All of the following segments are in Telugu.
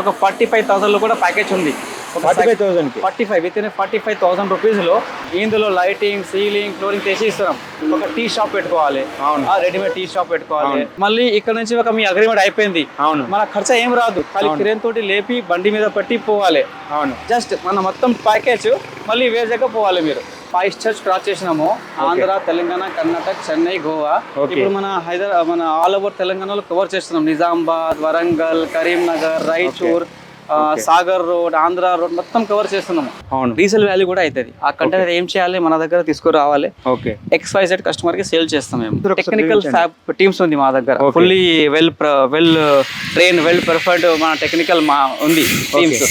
ఒక ఫార్టీ ఫైవ్ థౌసండ్లో కూడా ప్యాకేజ్ ఉంది. Forty five forty five within forty five thousand రూపీస్లో ఇందులో లైటింగ్ సీలింగ్ ఫ్లోరింగ్ చేసి ఇస్తున్నాం ఒక టీ షాప్ పెట్టుకోవాలి. అవును. రెడీమేడ్ టీ షాప్ పెట్టుకోవాలి. మళ్ళీ ఇక్కడ నుంచి ఒక మీ అగ్రిమెంట్ అయిపోయింది. అవును. మన ఖర్చు ఏం రాదు. ఖాళీ క్రేన్ తోటి లేపి బండి మీద పెట్టి పోవాలి. అవును. జస్ట్ మన మొత్తం ప్యాకేజ్ మళ్ళీ వేరే దగ్గర పోవాలి మీరు. ఫైవ్ స్టేట్స్ క్రాస్ చేసినాము. ఆంధ్ర తెలంగాణ కర్ణాటక చెన్నై గోవా. ఇప్పుడు మన హైదరాబాద్ మన ఆల్ ఓవర్ తెలంగాణలో కవర్ చేస్తున్నాం. నిజామాబాద్ వరంగల్ కరీంనగర్ రాయచూర్ సాగర్ రోడ్ ఆంధ్ర రోడ్ మొత్తం కవర్ చేస్తున్నాము. అవును. రీసేల్ వాల్యూ కూడా అవుతుంది ఆ కంటైనర్ ఏం చేయాలి మన దగ్గర తీసుకురావాలి. ఓకే. ఎక్స్ వై జెడ్ కస్టమర్కి సేల్ చేస్తాం మేము. టెక్నికల్ టీమ్స్ ఉంది మా దగ్గర. Fully well well train well preferred మన టెక్నికల్ మా ఉంది టీమ్స్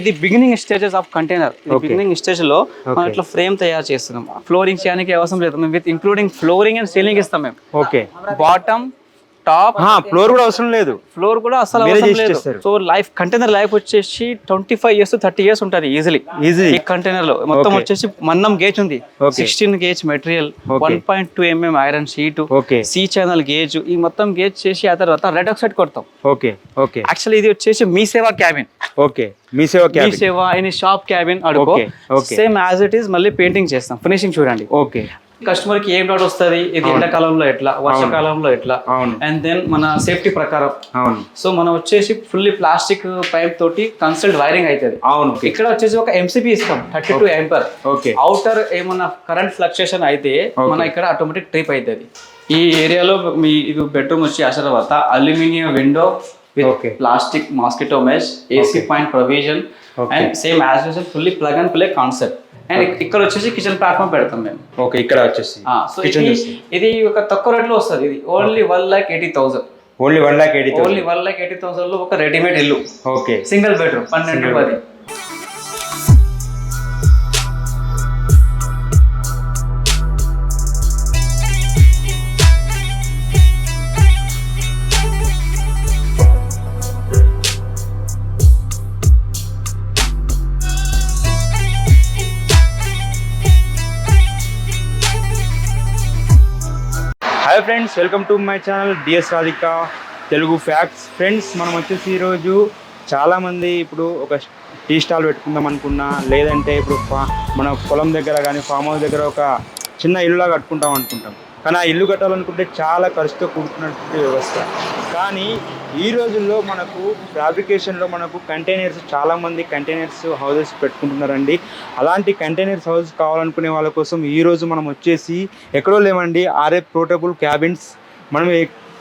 ఇది beginning stages of container. Beginning స్టేజ్లో మనం ఇట్లా ఫ్రేమ్ తయారు చేస్తున్నాం. ఫ్లోరింగ్ చేయడానికి అవసరం లేదు. మేము with including flooring and ceiling ఇస్తాం మేము. ఓకే. బాటమ్ టాప్ ఫ్లోర్ కూడా అవసరం లేదు. ఫ్లోర్ కూడా అసలు అవసరం లేదు. సో లైఫ్ కంటైనర్ లైఫ్ వచ్చేసి twenty five years thirty years ఉంటుంది ఈజీలీ ఈజీ ఈ కంటైనర్లో మొత్తం. వచ్చేసి మన్నం గేజ్ ఉంది. Sixteen gauge material. One point two mm iron sheet okay C channel gauge ఈ మొత్తం గేజ్ చేసి ఆ తర్వాత రెడ్ ఆక్సైడ్ కొడతాం. ఓకే ఓకే యాక్చువల్లీ ఇది వచ్చేసి Mee Seva cabin okay Mee Seva Mee cab Seva any shop cabin అడుగు. సేమ్ యాజ్ ఇట్ ఈస్ మళ్ళీ పెయింటింగ్ చేస్తాం. ఫినిషింగ్ చూడండి. ఓకే కస్టమర్కి ఏం డౌట్ వస్తుంది? ఇది ఎండాకాలంలో ఎట్లా? వర్షాకాలంలో ఎట్లా? అండ్ దెన్ మన సేఫ్టీ ప్రకారం. అవును. సో మనం వచ్చేసి ఫుల్లీ ప్లాస్టిక్ పైప్ తోటి కన్సల్ట్ వైరింగ్ అవుతుంది అవును. ఇక్కడ వచ్చేసి ఒక ఎంసీపీ ఇస్తాం thirty two ampere okay. Outer ఏమన్నా కరెంట్ ఫ్లక్చుయేషన్ అయితే మన ఇక్కడ ఆటోమేటిక్ ట్రిప్ అవుతుంది ఈ ఏరియాలో మీ ఇది బెడ్రూమ్ వచ్చి ఆ తర్వాత aluminium window with. Plastic mosquito mesh AC point provision. And same as fully plug and play concept and ఇక్కడ వచ్చేసి కిచెన్ ప్లాట్ఫామ్ పెడతాం మేము. ఓకే ఇక్కడ వచ్చేసి సో ఇది ఇది ఒక తక్కువ రేట్లో వస్తుంది. ఇది only one lakh eighty thousand only one lakh eighty only one lakh eighty థౌసండ్లో ఒక రెడీమేడ్ ఇల్లు. ఓకే సింగిల్ బెడ్రూమ్ పన్నెండు పది. Welcome to my channel DS Radhika Telugu facts. Friends మనం వచ్చేసి ఈరోజు చాలామంది ఇప్పుడు ఒక టీ స్టాల్ పెట్టుకుందాం అనుకున్నా లేదంటే ఇప్పుడు మన పొలం దగ్గర కానీ ఫామ్ హౌస్ దగ్గర ఒక చిన్న ఇల్లులా కట్టుకుంటాం అనుకుంటాం. కానీ ఆ ఇల్లు కట్టాలనుకుంటే చాలా ఖర్చుతో కూడుకున్నటువంటి వ్యవస్థ. కానీ ఈ రోజుల్లో మనకు ఫ్యాబ్రికేషన్లో మనకు కంటైనర్స్ చాలామంది కంటైనర్స్ హౌసెస్ పెట్టుకుంటున్నారండి. అలాంటి కంటైనర్స్ హౌస్ కావాలనుకునే వాళ్ళ కోసం ఈ రోజు మనం వచ్చేసి ఎక్కడో లేమండి ఆర్ఏ పోర్టబుల్ క్యాబిన్స్ మనం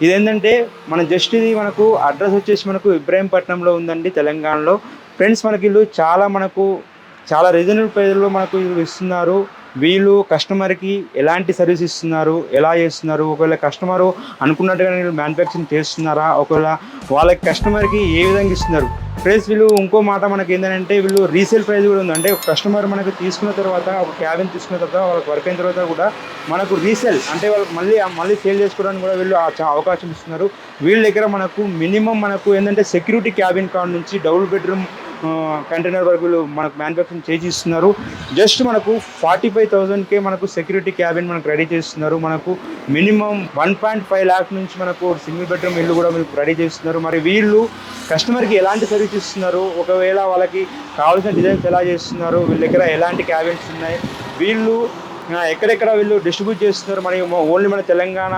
ఇదేంటంటే మన జస్ట్ ఇది మనకు అడ్రస్ వచ్చేసి మనకు ఇబ్రాహీంపట్నంలో ఉందండి తెలంగాణలో. ఫ్రెండ్స్ మనకి వీళ్ళు చాలా మనకు చాలా రీజనబుల్ ప్రైజ్లో మనకు వీళ్ళు ఇస్తున్నారు. వీళ్ళు కస్టమర్కి ఎలాంటి సర్వీస్ ఇస్తున్నారు ఎలా చేస్తున్నారు ఒకవేళ కస్టమర్ అనుకున్నట్టుగా వీళ్ళు మ్యానుఫ్యాక్చరింగ్ చేస్తున్నారా ఒకవేళ వాళ్ళకి కస్టమర్కి ఏ విధంగా ఇస్తున్నారు. ప్రైస్ వీళ్ళు ఇంకో మాట మనకి ఏంటంటే వీళ్ళు రీసేల్ ప్రైస్ కూడా ఉంది. అంటే ఒక కస్టమర్ మనకి తీసుకున్న తర్వాత ఒక క్యాబిన్ తీసుకున్న తర్వాత వాళ్ళకి వర్క్ అయిన తర్వాత కూడా మనకు రీసేల్ అంటే వాళ్ళకి మళ్ళీ మళ్ళీ సేల్ చేసుకోవడానికి కూడా వీళ్ళు అవకాశం ఇస్తున్నారు. వీళ్ళ దగ్గర మనకు మినిమం మనకు ఏంటంటే సెక్యూరిటీ క్యాబిన్ కాడ నుంచి డబుల్ బెడ్రూమ్ కంటైనర్ వర్గులు మనకు మ్యానుఫ్యాక్చరింగ్ చేసి ఇస్తున్నారు జస్ట్ మనకు ఫార్టీ ఫైవ్ థౌజండ్కే మనకు సెక్యూరిటీ క్యాబిన్ మనకు రెడీ చేస్తున్నారు. మనకు minimum one point five lakh నుంచి మనకు సింగిల్ బెడ్రూమ్ ఇల్లు కూడా మీకు రెడీ చేస్తున్నారు. మరి వీళ్ళు కస్టమర్కి ఎలాంటి సర్వీస్ ఇస్తున్నారు? ఒకవేళ వాళ్ళకి కావాల్సిన డిజైన్స్ ఎలా చేస్తున్నారు? వీళ్ళ దగ్గర ఎలాంటి క్యాబిన్స్ ఉన్నాయి? వీళ్ళు ఎక్కడెక్కడ వీళ్ళు డిస్ట్రిబ్యూట్ చేస్తున్నారు? మరి ఓన్లీ మన తెలంగాణ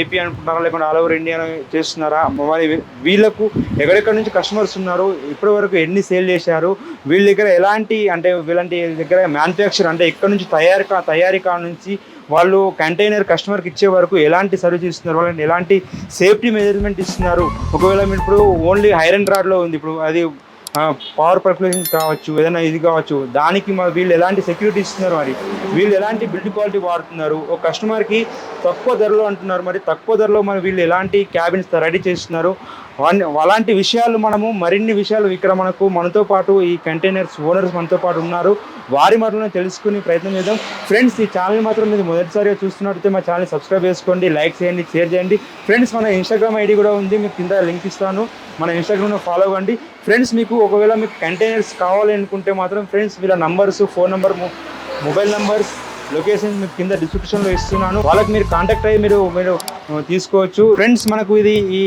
ఏపీ అనుకుంటున్నారా? లేకుంటే ఆల్ ఓవర్ ఇండియా చేస్తున్నారా? మరి వీళ్ళకు ఎక్కడెక్కడ నుంచి కస్టమర్స్ ఉన్నారు? ఇప్పటి వరకు ఎన్ని సేల్ చేశారు? వీళ్ళ దగ్గర ఎలాంటి అంటే వీళ్ళంటి దగ్గర మ్యానుఫ్యాక్చర్ అంటే ఎక్కడ నుంచి తయారీ తయారీ కా నుంచి వాళ్ళు కంటైనర్ కస్టమర్కి ఇచ్చే వరకు ఎలాంటి సర్వీస్ ఇస్తున్నారు? వాళ్ళని ఎలాంటి సేఫ్టీ మెజర్మెంట్ ఇస్తున్నారు? ఒకవేళ మీరు ఇప్పుడు ఓన్లీ ఐరన్ రాడ్లో ఉంది. ఇప్పుడు అది పవర్ పర్ఫ్యూషన్ కావచ్చు ఏదైనా ఇది కావచ్చు దానికి మరి వీళ్ళు ఎలాంటి సెక్యూరిటీ ఇస్తున్నారు మరి? వీళ్ళు ఎలాంటి బిల్డ్ క్వాలిటీ వాడుతున్నారు? ఒక కస్టమర్కి తక్కువ ధరలో అంటున్నారు మరి తక్కువ ధరలో మరి వీళ్ళు ఎలాంటి క్యాబిన్స్ రెడీ చేస్తున్నారు? అలాంటి విషయాలు మనము మరిన్ని విషయాలు ఇక్కడ మనకు మనతో పాటు ఈ కంటైనర్స్ ఓనర్స్ మనతో పాటు ఉన్నారు. వారి మాటలను తెలుసుకుని ప్రయత్నం చేద్దాం. ఫ్రెండ్స్ ఈ ఛానల్ మాత్రం మీరు మొదటిసారిగా చూస్తున్నట్టయితే మా ఛానల్ సబ్స్క్రైబ్ చేసుకోండి లైక్ చేయండి షేర్ చేయండి. ఫ్రెండ్స్ మన ఇన్స్టాగ్రామ్ ఐడి కూడా ఉంది మీకు కింద లింక్ ఇస్తాను. మన ఇన్స్టాగ్రామ్లో ఫాలో అవ్వండి. ఫ్రెండ్స్ మీకు ఒకవేళ మీకు కంటైనర్స్ కావాలి అనుకుంటే మాత్రం ఫ్రెండ్స్ వీళ్ళ numbers phone number mobile numbers location మీకు కింద డిస్క్రిప్షన్లో ఇస్తున్నాను. వాళ్ళకి మీరు కాంటాక్ట్ అయ్యి మీరు మీరు తీసుకోవచ్చు. ఫ్రెండ్స్ మనకు ఇది ఈ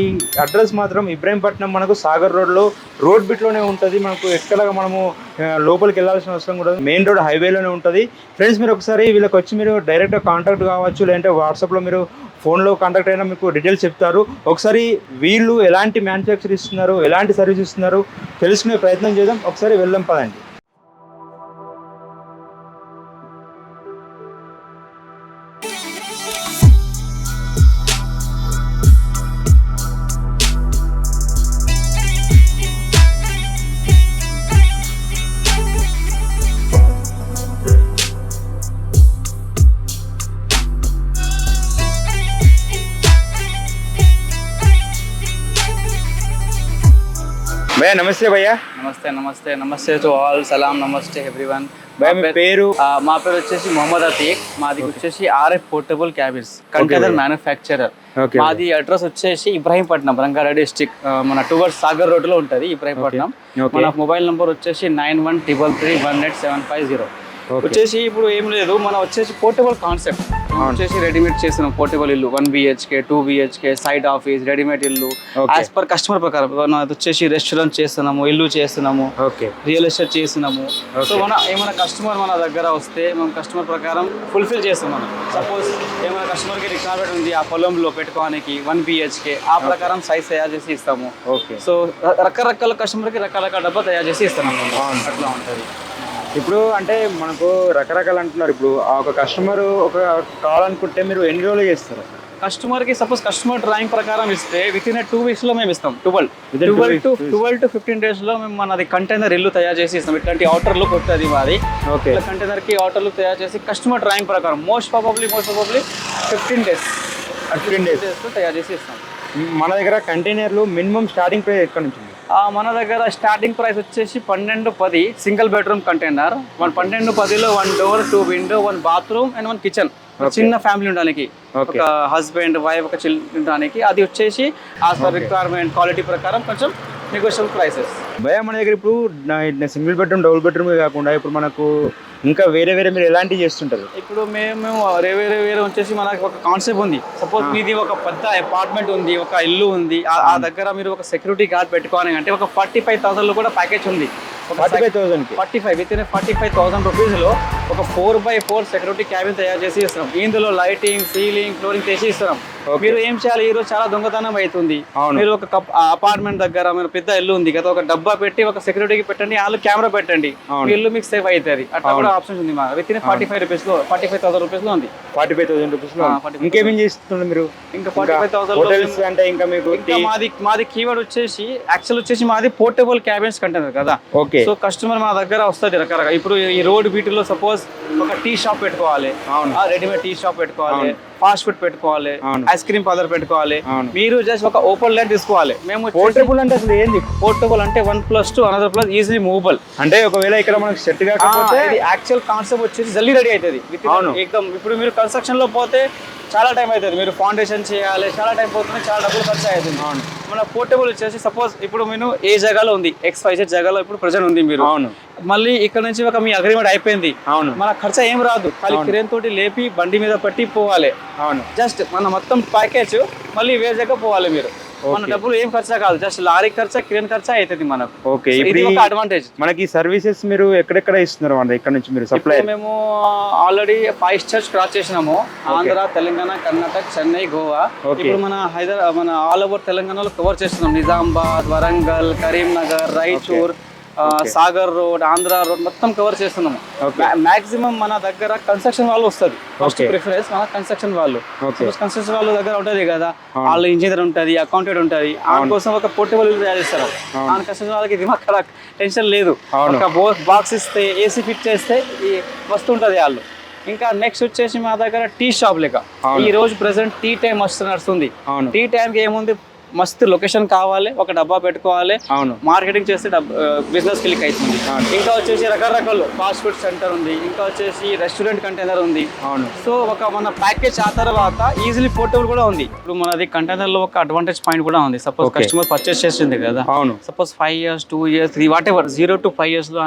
అడ్రస్ మాత్రం ఇబ్రాహీంపట్నం మనకు సాగర్ రోడ్లో రోడ్ బిట్లోనే ఉంటుంది. మనకు ఎక్కడ మనము లోపలికి వెళ్ళాల్సిన అవసరం కూడా మెయిన్ రోడ్ హైవేలోనే ఉంటుంది. ఫ్రెండ్స్ మీరు ఒకసారి వీళ్ళకి వచ్చి మీరు డైరెక్ట్ కాంటాక్ట్ కావచ్చు లేదంటే వాట్సాప్లో మీరు ఫోన్లో కాంటాక్ట్ అయినా మీకు డీటెయిల్స్ చెప్తారు. ఒకసారి వీళ్ళు ఎలాంటి మ్యానుఫ్యాక్చర్ ఇస్తున్నారు ఎలాంటి సర్వీస్ ఇస్తున్నారు తెలుసుకునే ప్రయత్నం చేద్దాం. ఒకసారి వెళ్దాం పదండి. భయ్యా నమస్తే భయ్యా. నమస్తే నమస్తే నమస్తే టు ఆల్ సలాం నమస్తే ఎవ్రీవన్ పేరు మా పేరు వచ్చేసి మొహమ్మద్ అతీక్ మాది వచ్చేసి RF portable cabins container manufacturer మాది అడ్రస్ వచ్చేసి ఇబ్రాహీంపట్నం రంగారెడ్డి డిస్టిక్ మన టువర్డ్స్ సాగర్ రోడ్లో ఉంటది ఇబ్రాహీంపట్నం. మన మొబైల్ నంబర్ వచ్చేసి nine one triple three one eight seven five zero వచ్చేసి ఇప్పుడు ఏం లేదు మనం వచ్చేసి పోర్టబుల్ కాన్సెప్ట్ వచ్చేసి రెడీమేడ్ చేస్తున్నాం పోర్టబుల్ ఇల్లు one BHK two BHK side office readymade ఇల్లు. యాజ్ పర్ కస్టమర్ ప్రకారం మనం వచ్చేసి రెస్టారెంట్ చేస్తున్నాము ఇల్లు చేస్తున్నాము ఓకే రియల్ ఎస్టేట్ చేస్తున్నాము. సో మన ఏమైనా కస్టమర్ మన దగ్గర వస్తే మనం కస్టమర్ ప్రకారం ఫుల్ఫిల్ చేస్తున్నాం సపోజ్ ఏమైనా కస్టమర్కి రిక్వైర్మెంట్ ఉంది ఆ పొలంలో పెట్టుకోవడానికి వన్ బిహెచ్కే ఆ ప్రకారం సైజ్ తయారు చేసి ఇస్తాము. ఓకే సో రకరకాల కస్టమర్కి రకరకాల డబ్బా తయారు చేసి ఇస్తున్నాము అవును. అట్లా ఉంటుంది. ఇప్పుడు అంటే మనకు రకరకాలు అంటున్నారు. ఇప్పుడు ఆ ఒక కస్టమర్ ఒక కావాలనుకుంటే మీరు ఎన్ని రోజులు చేస్తారు? కస్టమర్కి సపోజ్ కస్టమర్ డ్రాయింగ్ ప్రకారం ఇస్తే విత్ ఇన్ టూ వీక్స్లో మేము ఇస్తాం. Twelve twelve to. Twelve to fifteen డేస్లో మేము మనది కంటైనర్ ఇల్లు తయారు చేసి ఇస్తాం. ఇట్లాంటి అవుటర్ లుక్ ఉంటుంది మాది. ఓకే ఇట్లా కంటైనర్కి అవుటర్ లుక్ తయారు చేసి కస్టమర్ డ్రాయింగ్ ప్రకారం most probably most probably fifteen days fifteen days తయారు చేసి ఇస్తాం. మన దగ్గర కంటైనర్లు మినిమం స్టార్టింగ్ ప్రైస్ ఎక్కడ నుంచి? మన దగ్గర స్టార్టింగ్ ప్రైస్ వచ్చేసి పన్నెండు పది సింగిల్ బెడ్రూమ్ కంటైనర్ వన్ పన్నెండు పదిలో one door two window one bathroom and one kitchen చిన్న ఫ్యామిలీ ఉండడానికి. ఒక హస్బెండ్ వైఫ్ ఒక చిల్ ఉండడానికి. అది వచ్చేసి యాజ్ పర్ రిక్వైర్మెంట్ క్వాలిటీ ప్రకారం కొంచెం నెగోషియబుల్ ప్రైసెస్ భయ మన దగ్గర ఇప్పుడు సింగిల్ బెడ్రూమ్ డబుల్ బెడ్రూమ్ కాకుండా ఇప్పుడు మనకు ఇంకా వేరే వేరే మీరు ఎలాంటివి చేస్తుంటారు? ఇప్పుడు మేము వేరే వేరే వేరే వచ్చేసి మనకి ఒక కాన్సెప్ట్ ఉంది. సపోజ్ మీది ఒక పెద్ద అపార్ట్మెంట్ ఉంది ఒక ఇల్లు ఉంది. ఆ- దగ్గర మీరు ఒక సెక్యూరిటీ గార్డ్ పెట్టుకోవాలి అంటే ఒక ఫార్టీ ఫైవ్ థౌసండ్లో కూడా ప్యాకేజ్ ఉంది. Forty five థౌసండ్కి. Forty five within forty five thousand రూపీస్లో ఒక four by four security cabin తయారు చేసి ఇస్తున్నాం. ఇందులో లైటింగ్ సీలింగ్ ఫ్లోరింగ్ చేసి ఇస్తున్నాం. మీరు ఏం చేయాలి? ఈరోజు చాలా దొంగతనం అవుతుంది. మీరు ఒక అపార్ట్మెంట్ దగ్గర మీరు పెద్ద ఇల్లు ఉంది కదా ఒక డబ్బా పెట్టి ఒక సెక్యూరిటీకి పెట్టండి వాళ్ళు కెమెరా పెట్టండి. ఇల్లు మీకు సేఫ్ అవుతుంది అట్లా కూడా ఆప్షన్స్ ఉంది మా విత్ ఇన్ ఫార్టీ ఫైవ్ రూపీస్లో ఫార్టీ ఫైవ్ థౌసండ్ రూపీస్లో ఉంది. ఫార్టీ ఫైవ్ థౌసండ్ ఆ, 45,000. ఇంకేమేం చేస్తున్నారు మీరు? ఇంకా ఫార్టీ ఫైవ్ థౌసండ్ అంటే ఇంకా మీకు ఇంకా మాది మాది కీవర్డ్ వచ్చేసి యాక్చువల్ వచ్చేసి మాది పోర్టబుల్ క్యాబిన్స్ కంటైనర్ కదా. ఓకే. సో కస్టమర్ మా దగ్గర వస్తుంది రకరకాల. ఇప్పుడు ఈ రోడ్ బీటీలో సపోజ్ ఒక టీ షాప్ పెట్టుకోవాలి. అవును. రెడీమేడ్ టీ షాప్ పెట్టుకోవాలి. ఫాస్ట్ ఫుడ్ పెట్టుకోవాలి. ఐస్ క్రీమ్ పార్లర్ పెట్టుకోవాలి. మీరు జస్ట్ ఒక ఓపెన్ లైన్ తీసుకోవాలి. మేము పోర్టబుల్ అంటే అసలు ఏంది? పోర్టబుల్ అంటే one plus two another plus easily movable అంటే ఒకవేళ ఇక్కడ మనకు సెట్ కాకపోతే యాక్చువల్ కాన్సెప్ట్ వచ్చేసి జల్దీ రెడీ అవుతుంది. అవును. ఎక్దమ్ ఇప్పుడు మీరు కన్స్ట్రక్షన్లో పోతే చాలా టైం అవుతుంది. మీరు ఫౌండేషన్ చేయాలి చాలా టైం పోతుంది చాలా డబ్బులు ఖర్చు అవుతుంది. అవును. మన పోర్టబుల్ వచ్చేసి సపోజ్ ఇప్పుడు మీరు ఏ జగాలో ఉంది ఎక్స్ ఫైవ్ జగాలో ఇప్పుడు ప్రజెంట్ ఉంది మీరు. అవును. మళ్ళీ ఇక్కడ నుంచి ఒక మీ అగ్రిమెంట్ అయిపోయింది. అవును. మన ఖర్చు ఏం రాదు. ఖాళీ క్రేన్ తోటి లేపి బండి మీద పట్టి పోవాలి. అవును. జస్ట్ మన మొత్తం ప్యాకేజ్ మళ్ళీ వేరే దగ్గర పోవాలి మీరు. మన డబ్బులు ఏం ఖర్చు కాదు జస్ట్ లారీ ఖర్చు క్రేన్ ఖర్చు అవుతుంది మనకు. ఓకే ఇది ఒక అడ్వాంటేజ్ మనకి సర్వీసెస్ మీరు ఎక్కడెక్కడ ఇస్తున్నారు మన ఇక్కడ నుంచి మీరు సప్లై మేము ఆల్రెడీ ఫైవ్ స్టేట్స్ క్రాస్ చేసినాము. ఆంధ్ర తెలంగాణ కర్ణాటక చెన్నై గోవా. ఇప్పుడు మన హైదరాబాద్ మన ఆల్ ఓవర్ తెలంగాణలో కవర్ చేస్తున్నాం. నిజామాబాద్ వరంగల్ కరీంనగర్ రాయచూర్ సాగర్ రోడ్ ఆంధ్ర రోడ్ మొత్తం కవర్ చేస్తున్నాము. మాక్సిమం మన దగ్గర కన్స్ట్రక్షన్ వాళ్ళు వస్తుంది ఫస్ట్ Okay. ప్రిఫరెన్స్ మన కన్స్ట్రక్షన్ వాళ్ళు. కన్స్ట్రక్షన్ వాళ్ళ దగ్గర ఉంటది కదా వాళ్ళు ఇంజనీర్ ఉంటది అకౌంటెంట్ ఉంటది ఆ కోసం ఒక పోర్టబుల్ తయారు చేస్తారు కన్స్ట్రక్షన్ వాళ్ళకి దిమాగ్ ఖరా టెన్షన్ లేదు. ఒక బాక్స్ ఇస్తే ఏసీ ఫిట్ చేస్తే ఈ వస్తూ ఉంటది వాళ్ళు. ఇంకా నెక్స్ట్ వచ్చేసి మా దగ్గర టీ షాప్ లెక్క. ఈ రోజు ప్రెసెంట్ టీ టైం వస్తు నడుస్తుంది అవును. టీ టైంకి ఏముంది? మస్తు లొకేషన్ కావాలి ఒక డబ్బా పెట్టుకోవాలి. అవును. మార్కెటింగ్ చేస్తే బిజినెస్ క్లిక్ అవుతుంది. ఇంకా వచ్చేసి రకరకాలు ఫాస్ట్ ఫుడ్ సెంటర్ ఉంది. ఇంకా వచ్చేసి రెస్టారెంట్ కంటైనర్ ఉంది. అవును. సో ఒక మన ప్యాకేజ్ ఆ తర్వాత ఈజీలీ పోర్టబుల్ కూడా ఉంది. ఇప్పుడు మనది కంటైనర్లో ఒక అడ్వాంటేజ్ పాయింట్ కూడా ఉంది. సపోజ్. కస్టమర్ పర్చేస్ చేసింది కదా. అవును. Suppose five years two years three whatever zero to five ఇయర్స్లో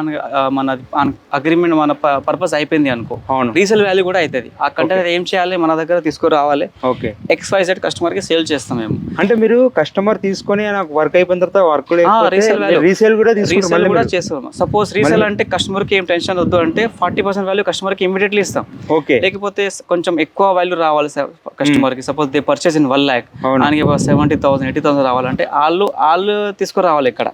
మన అగ్రిమెంట్ మన పర్పస్ అయిపోయింది అనుకో. అవును. రీసేల్ వాల్యూ కూడా అవుతుంది ఆ కంటైనర్ ఏం చేయాలి? మన దగ్గర తీసుకురావాలి. ఓకే ఎక్స్ వై జెడ్ కస్టమర్కి సేల్ చేస్తాం మేము. అంటే మీరు కస్టమర్ తీసుకొని నాకు వర్క్ అయిపోయిన తర్వాత వర్క్. రీసేల్ కూడా రీసేల్ కూడా? చేస్తాం సపోజ్ రీసేల్ అంటే కస్టమర్కి ఏం టెన్షన్ వద్దు అంటే ఫార్టీ పర్సెంట్ వాల్యూ కస్టమర్కి ఇమీడియట్లీ ఇస్తాం ఓకే లేకపోతే కొంచెం ఎక్కువ వాల్యూ రావాలి కస్టమర్కి suppose they purchase in one lakh. ఆయనకి సెవెంటీ థౌసండ్ ఎయిటీ థౌసండ్ రావాలంటే వాళ్ళు వాళ్ళు తీసుకురావాలి ఇక్కడ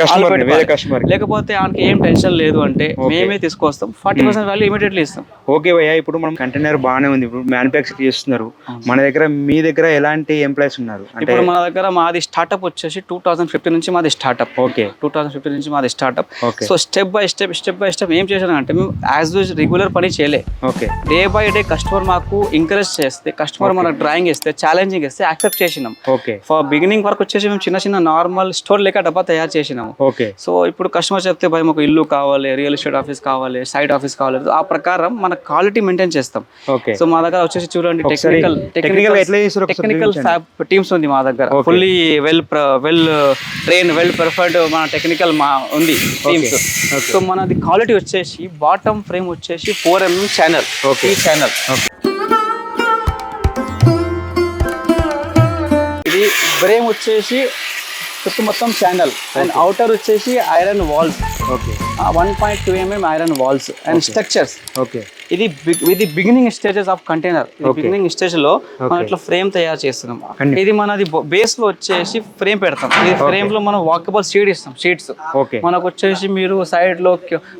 కస్టమర్ వేరే. కస్టమర్ లేకపోతే ఆయనకి ఏం టెన్షన్ లేదు అంటే. మేమే తీసుకొస్తాం. ఫార్టీ పర్సెంట్ వాల్యూ ఇమీడియట్లీ ఇస్తాం. ఓకే భయ్య ఇప్పుడు మనం కంటైనర్ బాగానే ఉంది. ఇప్పుడు మ్యానుఫ్యాక్చర్ చేస్తున్నారు. మన దగ్గర మీ దగ్గర ఎలాంటి ఎంప్లాయీస్ ఉన్నారు? అంటే ఇప్పుడు మన దగ్గర మాది స్టార్ట్అప్ వచ్చేసి టూ థౌసండ్ ఫిఫ్టీన్ నుంచి మాది startup okay. Two thousand fifteen నుంచి మాది startup so step by step step by step ఏం చేశానంటే మేము యాజ్ యూజ్ రెగ్యులర్ పని చేయలే. Okay. Day by day customer మాకు ఎంకరేజ్ చేస్తే కస్టమర్ మనకు డ్రాయింగ్ ఇస్తే ఛాలెంజింగ్ ఇస్తే యాక్సెప్ట్ చేసినాం. ఓకే. ఫర్ బిగినింగ్ వరకు వచ్చేసి మేము చిన్న చిన్న నార్మల్ స్టోర్ లెక్క డబ్బా తయారు చేసినాము ఓకే సో ఇప్పుడు కస్టమర్ చెప్తే భయ మాకు ఇల్లు కావాలి రియల్ ఎస్టేట్ ఆఫీస్ కావాలి సైట్ ఆఫీస్ కావాలి ఆ ప్రకారం మన క్వాలిటీ మెయింటైన్ చేస్తాం ఓకే సో మా దగ్గర వచ్చేసి చూడండి టెక్నికల్ టెక్నికల్ చూపించండి. టీమ్స్ ఉంది మా దగ్గర. Fully well well train well preferred మన టెక్నికల్ మా ఉంది టీమ్స్. సో మనది క్వాలిటీ వచ్చేసి బాటమ్ ఫ్రేమ్ వచ్చేసి ఫోర్ ఎంఎం ఛానల్. ఈ ఛానల్. ఇది ఫ్రేమ్ వచ్చేసి చుట్టూ మొత్తం ఛానల్ అండ్ అవుటర్ వచ్చేసి iron walls okay one point two mm iron walls and structures okay ఇది ఇది beginning stages of container. Beginning స్టేజ్లో మనం. ఇట్లా ఫ్రేమ్ తయారు చేస్తున్నాం. ఇది మనది బేస్లో వచ్చేసి ఫ్రేమ్ పెడతాం. ఈ ఫ్రేమ్లో మనం వాకబుల్ షీట్ ఇస్తాం షీట్స్ ఓకే మనకు వచ్చేసి మీరు సైడ్లో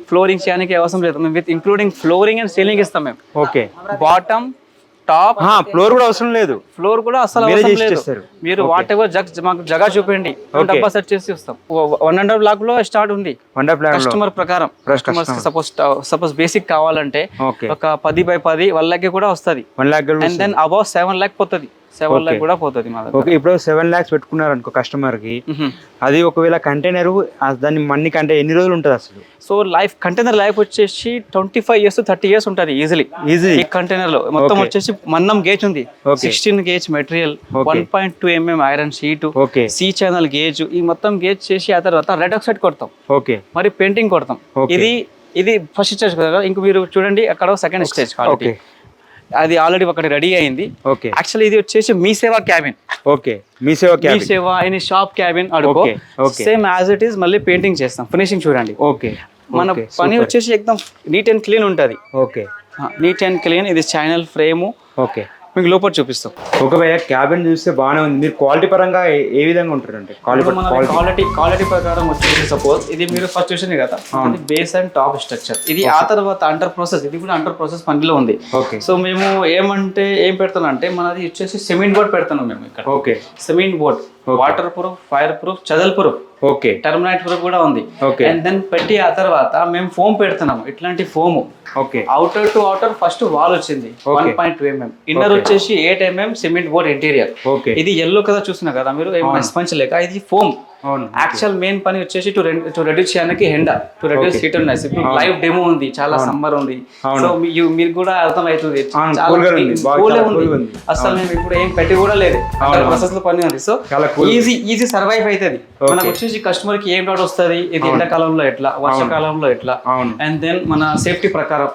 ఫ్లోరింగ్ చేయడానికి అవసరం లేదు. With including flooring and ceiling ఇస్తాం మేము. ఓకే బాటమ్ టాప్ ఫ్లోర్ కూడా అవసరం లేదు. ఫ్లోర్ కూడా అసలు మీరే అవసరం లేదు. మీరు వాట్ ఎవర్ జగ్ మాకు జగా చూపిండి. డబ్బా సెట్ చేసి ఇస్తాం. వన్ అండ్ హాఫ్ లాక్లో స్టార్ట్ ఉంది. కస్టమర్ ప్రకారం. కస్టమర్స్ సపోజ్ సపోజ్ బేసిక్ కావాలంటే ఒక పది బై పది వాళ్ళకి కూడా వస్తుంది. One lakh and then above seven lakh పోతుంది. సెవెన్ ల్యాక్ కూడా పోతుంది మా ఓకే ఇప్పుడు సెవెన్ లాక్స్ పెట్టుకున్నారు అనుకో కస్టమర్కి. అది ఒకవేళ కంటైనర్ దాన్ని మన్ని కంటే ఎన్ని రోజులు ఉంటుంది అసలు? సో లైఫ్ కంటైనర్ లైఫ్ వచ్చేసి twenty five years thirty years ఉంటుంది ఈజీలీ ఈజీ ఈ కంటైనర్లో. మొత్తం. వచ్చేసి మన్నం గేజ్ ఉంది. Sixteen gauge material. One point two mm iron sheet okay C channel gauge ఈ మొత్తం గేజ్ చేసి ఆ తర్వాత రెడ్ ఆక్సైడ్ కొడతాం. ఓకే మరి పెయింటింగ్ కొడతాం. ఇది ఇది ఫస్ట్ స్టేజ్ కదా ఇంక మీరు చూడండి అక్కడ సెకండ్ స్టేజ్ ఓకే అది ఆల్రెడీ ఒకటి రెడీ అయింది. ఓకే. యాక్చువల్లీ ఇది వచ్చేసి Mee Seva cabin okay. Mee Seva Mee cab Seva any shop cabin okay. Same as it is మళ్ళీ పెయింటింగ్ చేస్తాం. ఫినిషింగ్ చూడండి. ఓకే మన పని. వచ్చేసి ఎక్దమ్ నీట్ అండ్ క్లీన్ ఉంటుంది. ఓకే. నీట్ అండ్ క్లీన్ ఇది ఛానల్ ఫ్రేము ఓకే. మీకు లోపల చూపిస్తాం. ఒక భయ క్యాబిన్ చూస్తే బాగానే ఉంది. మీరు క్వాలిటీ పరంగా ఏ- విధంగా ఉంటారంటే? Quality quality. ప్రకారం వచ్చేసి సపోజ్ ఇది మీరు ఫస్ట్ చూసింది కదా. బేస్ అండ్ టాప్ స్ట్రక్చర్ ఇది ఆ తర్వాత అండర్ ప్రాసెస్ ఇది కూడా అండర్ ప్రాసెస్ పనిలో ఉంది. ఓకే సో మేము ఏమంటే ఏం పెడుతున్నాం అంటే మనది వచ్చేసి సిమెంట్ బోర్డ్ పెడుతున్నాం మేము ఇక్కడ. Okay cement board water proof fire proof చదల్ proof. Okay termite proof కూడా ఉంది. Okay. అండ్ దెన్ పెట్టి ఆ తర్వాత మేము ఫోమ్ పెడుతున్నాము. ఇట్లాంటి foam. Okay outer to outer first wall వచ్చింది. One point two mm inner. వచ్చేసి eight mm cement board interior okay ఇది ఎల్లో కదా చూస్తున్నా కదా మీరు. స్పంచ్ లేక ఇది ఫోమ్ యాక్చువల్ మెయిన్ పని వచ్చేసి టు టు రెడ్యూస్ చేయడానికి హెండా. To reduce. హీట్ ఉన్నాయి ఇప్పుడు. లైవ్ డెమో ఉంది చాలా సమ్మర్ ఉంది. సో మీరు కూడా చాలా ఉంది. గా ఉంది. అసలు మేము ఇప్పుడు ఏం పెట్టి కూడా లేదు. ప్రాసెస్లో పని ఉంది. సో. ఈజీ ఈజీ సర్వైవ్ అవుతుంది. మనకు వచ్చేసి కస్టమర్కి ఏం డౌట్ వస్తుంది? ఇది ఎండాకాలంలో ఎట్లా? వర్షాకాలంలో ఎట్లా? అండ్ దెన్ మన సేఫ్టీ ప్రకారం.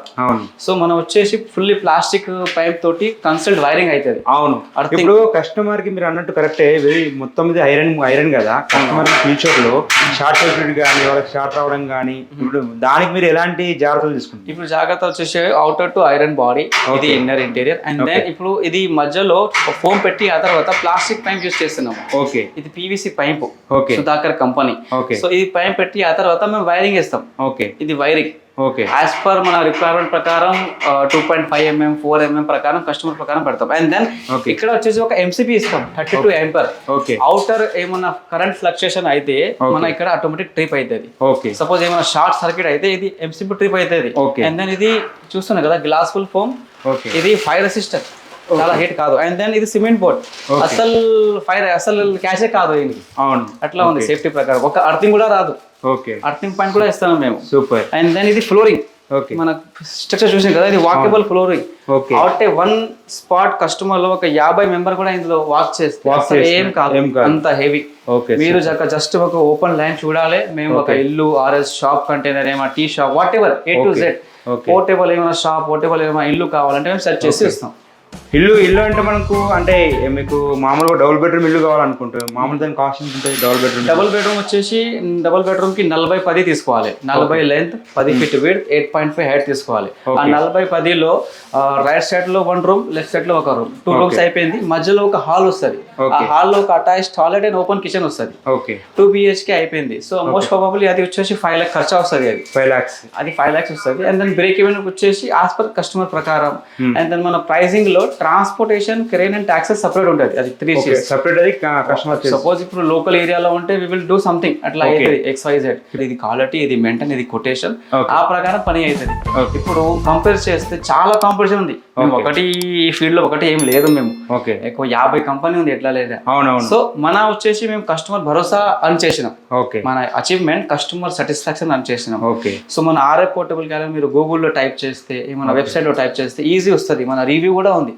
సో మనం వచ్చేసి ఫుల్లీ ప్లాస్టిక్ పైప్ తోటి కన్సల్ట్ వైరింగ్ అవుతుంది అవును. ఇప్పుడు కస్టమర్కి మీరు అన్నట్టు కరెక్టే వెరీ మొత్తం ఇది ఐరన్ ఐరన్ కదా. కస్టమర్ ఫ్యూచర్లో షార్ట్ సర్క్యూట్ కానీ వాళ్ళకి షార్ట్ రావడం కానీ ఇప్పుడు దానికి మీరు ఎలాంటి జాగ్రత్తలు తీసుకుంటారు ఇప్పుడు జాగ్రత్త వచ్చేసి అవుటర్ టు ఐరన్ బాడీ ఇది ఇన్నర్ ఇంటీరియర్ అండ్. దెన్ ఇప్పుడు ఇది మధ్యలో ఫోమ్ పెట్టి ఆ తర్వాత ప్లాస్టిక్ పైప్ యూస్ చేస్తున్నాము. ఓకే ఇది PVC pipe okay Sudhakar company okay so ఇది పైప్ పెట్టి ఆ తర్వాత మేము వైరింగ్ ఇస్తాం ఓకే ఇది వైరింగ్ ఓకే. యాజ్ పర్ మన రిక్వైర్మెంట్ ప్రకారం two point five mm four mm ప్రకారం కస్టమర్ ప్రకారం పెడతాం. And then. ఇక్కడ వచ్చేసి ఒక ఎంసీపీ ఇస్తాం thirty two ampere okay. Outer ఏమన్నా కరెంట్ ఫ్లక్చుయేషన్ అయితే. మన ఇక్కడ ఆటోమేటిక్ ట్రిప్ అవుతుంది ఓకే. సపోజ్ ఏమైనా షార్ట్ సర్క్యూట్ అయితే ఇది ఎంసీపీ ట్రిప్ అవుతుంది Okay. అండ్ దెన్ ఇది చూస్తున్నా కదా గ్లాస్ ఫుల్ ఫోమ్ ఓకే. ఇది ఫైర్ రెసిస్టర్ చాలా హీట్ కాదు. అండ్ దెన్ ఇది సిమెంట్ బోర్డ్. అసలు ఫైర్ అసలు క్యాషే కాదు అవును. అట్లా ఉంది సేఫ్టీ ప్రకారం. ఒక అర్థింగ్ కూడా రాదు. ఓకే. అర్థింగ్ పాయింట్ కూడా ఇస్తాము మేము. సూపర్ అండ్ దెన్ ఇది ఫ్లోరింగ్ ఓకే. మన స్ట్రక్చర్ చూసాం కదా ఇది వాకబుల్ ఫ్లోరింగ్ ఓకే. అంటే వన్ స్పాట్ కస్టమర్లో ఒక యాభై మెంబర్ కూడా ఇందులో వాక్ చేస్తే Walk అసలు చేస్తే. ఏం కాదు. అంత హెవీ ఓకే మీరు జస్ట్ ఒక ఓపెన్ లైన్ చూడాలి. మేము ఒక ఇల్లు ఆర్ఎస్ షాప్ కంటైనర్ ఏమైనా tea shop whatever A to Z portable ఏమైనా షాప్ పోర్టేబుల్ ఏమైనా ఇల్లు కావాలంటే మేము సెర్చ్ చేసి ఇస్తాం. ఇల్లు ఇల్లు అంటే మనకు అంటే మీకు మామూలుగా డబుల్ బెడ్రూమ్ ఇల్లు కావాలనుకుంటాం మామూలు దాని కాస్ట్ ఉంటుంది డబుల్ బెడ్రూమ్ డబుల్ బెడ్రూమ్ వచ్చేసి డబుల్ బెడ్రూమ్కి నలభై పది తీసుకోవాలి. నలభై లెంత్ పది feet width eight point five height తీసుకోవాలి. ఆ. నలభై పదిలో రైట్ సైడ్లో వన్ రూమ్ లెఫ్ట్ సైడ్లో ఒక రూమ్ టూ రూమ్స్ అయిపోయింది. మధ్యలో ఒక హాల్ వస్తుంది. ఆ. హాల్లో ఒక attach toilet and open kitchen వస్తుంది. ఓకే. టూ బిహెచ్కే అయిపోయింది. సో మోస్ట్ ప్రాబబ్లీ అది వచ్చేసి ఫైవ్ లాక్ ఖర్చు వస్తుంది అది. ఫైవ్ ల్యాక్స్ అది ఫైవ్ లాక్స్ వస్తుంది. అండ్ దెన్ బ్రేక్ ఈవెన్ వచ్చేసి యాజ్ పర్ కస్టమర్ ప్రకారం. అండ్ దెన్ మన ప్రైసింగ్లో transportation crane and taxes separate ఉంటుంది. అది త్రీ సపరేట్ అది కస్టమర్ సపోజ్ ఇప్పుడు లోకల్ ఏరియాలో ఉంటే వి విల్ డూ సంథింగ్ అట్లా అవుతుంది ఎక్స్ వై జెడ్ ఇది క్వాలిటీ ఇది మెయింటైన్ ఇది కొటేషన్. ఆ ప్రకారం పని అవుతుంది ఇప్పుడు కంపేర్ చేస్తే చాలా కాంపిటీషన్ ఉంది. మేము. ఒకటి ఈ ఫీల్డ్లో ఒకటి ఏం లేదు మేము. ఓకే ఎక్కువ యాభై కంపెనీ ఉంది ఎట్లా లేదా? అవునవును. సో మన వచ్చేసి మేము కస్టమర్ భరోసా అని చేసినాం. ఓకే మన అచీవ్మెంట్ కస్టమర్ సాటిస్ఫాక్షన్ అని చేసినాం. ఓకే సో మన ఆర్ఐ పోర్టబుల్ క్యాలెండర్ మీరు గూగుల్లో టైప్ చేస్తే మన వెబ్సైట్లో టైప్ చేస్తే ఈజీ వస్తుంది. మన రివ్యూ కూడా ఉంది.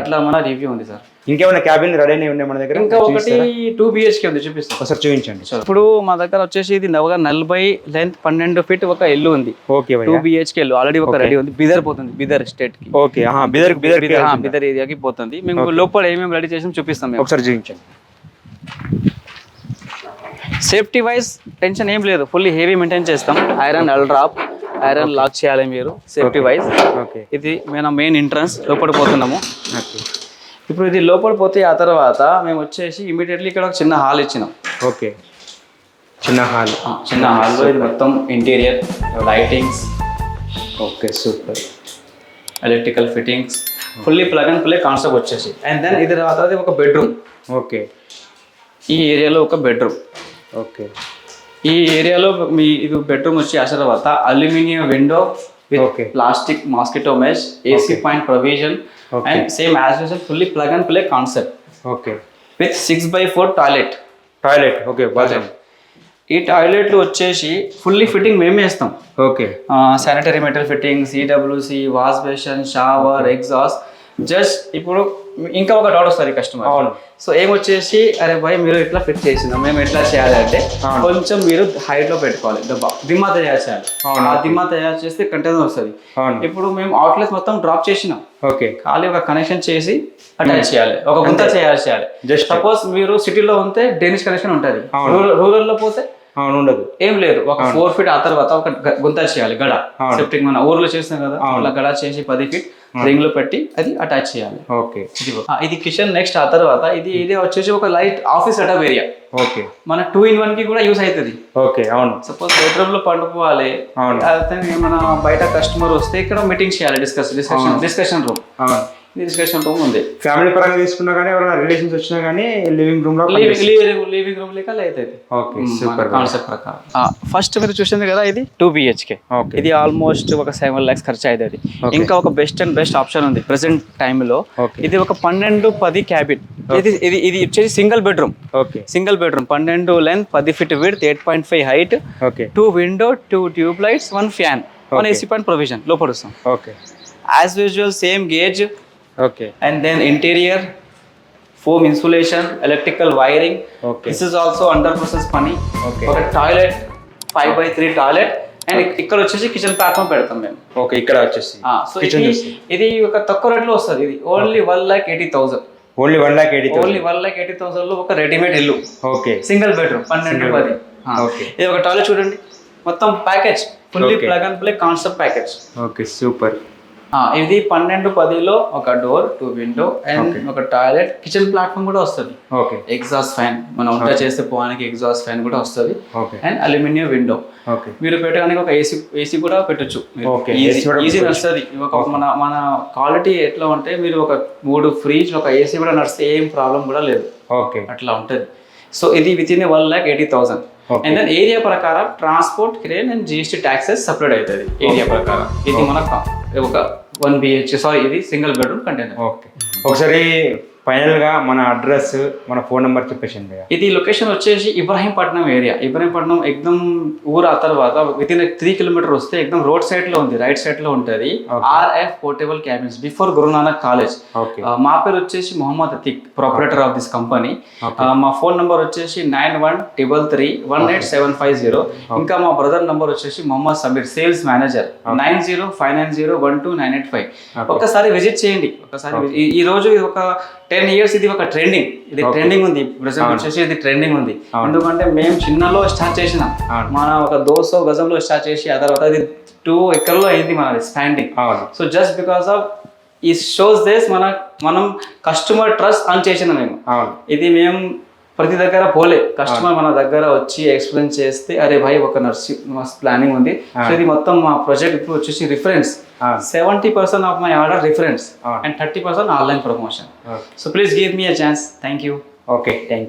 అట్లా మన రివ్యూ ఉంది సార్. ఇంకేమైనా క్యాబిన్ రెడీ అయినాయి ఉన్నాయి మన దగ్గర? ఇంకా ఒకటి టూ బిహెచ్కే ఉంది చూపిస్తాం. ఒకసారి చూపించండి. ఇప్పుడు మా దగ్గర వచ్చేసి ఇది నవగా నలభై లెంత్ పన్నెండు ఫీట్ ఒక ఇల్లు ఉంది. ఓకే టూ బిహెచ్కే ఇల్లు ఆల్రెడీ ఒక రెడీ ఉంది. బిదర్ పోతుంది బిదర్ స్టేట్కి. ఓకే బిదర్ బిదర్ బిదర్ ఏరియాకి పోతుంది. మేము లోపల ఏమేమి రెడీ చేసి చూపిస్తాం మేము. ఒకసారి చూపించండి. సేఫ్టీ వైజ్ టెన్షన్ ఏం లేదు. ఫుల్లీ హెవీ మెయింటైన్ చేస్తాం. ఐరన్ అల్డ్రాప్ ఐరన్ లాక్ చేయాలి మీరు సేఫ్టీ వైజ్. ఓకే ఇది మన మెయిన్ ఎంట్రన్స్ లోపల పోతున్నాము. ఓకే ఇప్పుడు ఇది లోపల పోతే ఆ తర్వాత మేము వచ్చేసి ఇమీడియట్లీ ఇక్కడ ఒక చిన్న హాల్ ఇచ్చినాం. ఓకే చిన్న హాల్. చిన్న హాల్లో ఇది మొత్తం interior lightings. Okay super electrical fittings fully plug and play concept వచ్చేసి. అండ్ దెన్ ఇది తర్వాత ఒక బెడ్రూమ్ ఓకే ఈ ఏరియాలో ఒక బెడ్రూమ్ ఓకే ఈ ఏరియాలో మీ ఇది బెడ్రూమ్ వచ్చి ఆ తర్వాత aluminium window with. Plastic mosquito mesh AC point provision. And same as usual fully plug and play concept okay with six by four toilet toilet okay bathroom ఈ టాయిలెట్లు వచ్చేసి ఫుల్లీ ఫిట్టింగ్ మేమే ఇస్తాం. Okay sanitary metal fitting CWC wash basin shower exhaust just ఇప్పుడు ఇంకా ఒక డౌట్ వస్తుంది కస్టమర్ అవును. సో ఏమొచ్చేసి అరే భయ్ మీరు ఇట్లా ఫిట్ చేసినాం మేము ఎట్లా చేయాలి అంటే. కొంచెం మీరు హైట్లో పెట్టుకోవాలి. డబ్బా దిమ్మా తయారు చేయాలి. అవును. ఆ దిమ్మా తయారు చేస్తే కంటైనర్ వస్తుంది. ఇప్పుడు మేము అవుట్లెట్ మొత్తం డ్రాప్ చేసినాం. ఓకే. ఖాళీ ఒక కనెక్షన్ చేసి అటాచ్ చేయాలి. ఒక గుంత చేయాలి చేయాలి. Just- సపోజ్ మీరు సిటీలో ఉంటే డెనిష్ కనెక్షన్ ఉంటుంది. రూరల్లో పోతే అవును ఉండదు. ఏం లేదు. ఒక ఫోర్ ఫీట్ ఆ తర్వాత ఒక గుంత చేయాలి గడ. సెప్టిక్ మన ఊర్లో చేస్తాం కదా. అలా గడ చేసి పది ఫీట్ రింగ్లో పెట్టి అది అటాచ్ చేయాలి. ఓకే. ఇది కిచెన్ నెక్స్ట్ ఆ తర్వాత ఇది ఇది వచ్చేసి ఒక light office setup area okay. మన టూ ఇన్ వన్కి కూడా యూస్ అవుతుంది ఓకే అవును. సపోజ్ బెడ్రూమ్లో పండుకోవాలి మన బయట కస్టమర్ వస్తే ఇక్కడ మీటింగ్ చేయాలి discuss discussion discussion room room ఉంది. ఫ్యామిలీ పరంగా తీసుకున్నా కానీ ఎవరైనా రిలేషన్స్ వచ్చినా కానీ లివింగ్ రూమ్లో లివింగ్ లివింగ్ లివింగ్ రూమ్ లేక అయితే. ఓకే సూపర్ కాన్సెప్ట్ ప్రకారం. ఫస్ట్ మీరు చూసింది కదా ఇది? టూ బిహెచ్కే ఓకే ఇది ఆల్మోస్ట్ ఒక సెవెన్ ల్యాక్స్ ఖర్చు Okay. ఇంకా ఒక బెస్ట్ అండ్ బెస్ట్ ఆప్షన్ ఉంది ప్రెసెంట్ టైంలో Okay. ఇది ఒక పన్నెండు పది క్యాబిన్ ఇది ఇది ఇది వచ్చేసి single bedroom okay single bedroom పన్నెండు లెంత్ పది feet width eight point five height okay two window two tube lights one fan one. AC point provision లోపల వస్తాం. Okay as usual same gauge okay and then interior foam insulation electrical wiring Okay. Also under process పని. Okay. ఒక toilet five by three toilet and ఇక్కడ వచ్చేసి కిచెన్ ప్లాట్ఫామ్ పెడతాం మేము. ఓకే ఇక్కడ వచ్చేసి. సో ఇది ఇది ఒక తక్కువ రేట్లో వస్తుంది. ఇది only one lakh eighty thousand only one lakh eighty only one lakh eighty థౌసండ్లో ఒక రెడీమేడ్ ఇల్లు. ఓకే సింగిల్ బెడ్రూమ్ పన్నెండు పది. Okay. ఇది ఒక టాయిలెట్ చూడండి. మొత్తం package fully. Plug and play concept package okay super ఇది పన్నెండు పదిలో ఒక డోర్ టూ విండో అండ్. ఒక టాయిలెట్ కిచెన్ ప్లాట్ఫామ్ కూడా వస్తుంది. ఓకే ఎగ్జాస్ట్ ఫ్యాన్ మనం వంట చేస్తే పోవడానికి ఎగ్జాస్ట్ ఫ్యాన్ కూడా వస్తుంది. అండ్ అల్యూమినియం విండో ఓకే మీరు పెట్టడానికి ఒక ఏసీ ఏసీ కూడా పెట్టొచ్చు. ఈజీ. నడుస్తుంది. ఒక మన మన క్వాలిటీ ఎట్లా ఉంటే మీరు ఒక మూడు ఫ్రిడ్జ్ ఒక ఏసీ కూడా నడిస్తే ఏం ప్రాబ్లం కూడా లేదు. ఓకే అట్లా ఉంటుంది. సో ఇది within one lakh eighty thousand. And then area ప్రకారం transport crane and GST taxes separate అవుతుంది. ఏరియా ప్రకారం. ఇది మన ఒక వన్ బిహెచ్ సారీ ఇది సింగిల్ బెడ్రూమ్ కంటైనర్ ఓకే. ఒకసారి ఫైనల్గా మన అడ్రస్ మన ఫోన్ నెంబర్ చెప్పేసింది ఇది లొకేషన్ వచ్చేసి ఇబ్రాహీంపట్నం ఏరియా. ఇబ్రాహీంపట్నం ఎక్దమ్ ఊరు ఆ తర్వాత విత్ ఇన్ త్రీ కిలోమీటర్ వస్తే ఎక్దమ్ రోడ్ సైడ్లో ఉంది రైట్ సైడ్లో ఉంటుంది RF portable cabins before Guru Nanak college మా పేరు వచ్చేసి Mohammed Atiq proprietor of this company మా ఫోన్ నంబర్ వచ్చేసి nine one triple three one eight seven five zero. ఇంకా మా బ్రదర్ నంబర్ వచ్చేసి Mohammed Sameer sales manager. Nine zero five nine zero one two nine eight five. ఒక్కసారి విజిట్ చేయండి. ఈ- ఈ రోజు ఇది ఒక టెన్ ఇయర్స్ ఇది ఒక ట్రెండింగ్. ఇది ట్రెండింగ్ ఉంది. ప్రజెంట్ వచ్చేసి ఇది ట్రెండింగ్ ఉంది. ఎందుకంటే మేము చిన్నలో స్టార్ట్ చేసినాం. మన ఒక దోసో గజంలో స్టార్ట్ చేసి ఆ తర్వాత అది టూ ఎక్కర్లో అయింది మనది standing so just because of ఈ షోస్ దేస్ మన మనం కస్టమర్ ట్రస్ట్ అని చేసిన మేము. ఇది మేము ప్రతి దగ్గర పోలే. కస్టమర్ మన దగ్గర వచ్చి ఎక్స్ప్లెయిన్ చేస్తే అరే భాయ్ ఒక నర్సింగ్ మస్త్ ప్లానింగ్ ఉంది. సో ఇది మొత్తం మా ప్రాజెక్ట్ ఇప్పుడు వచ్చేసి reference seventy percent of my order reference. And thirty percent online promotion so please give me a chance thank you okay thank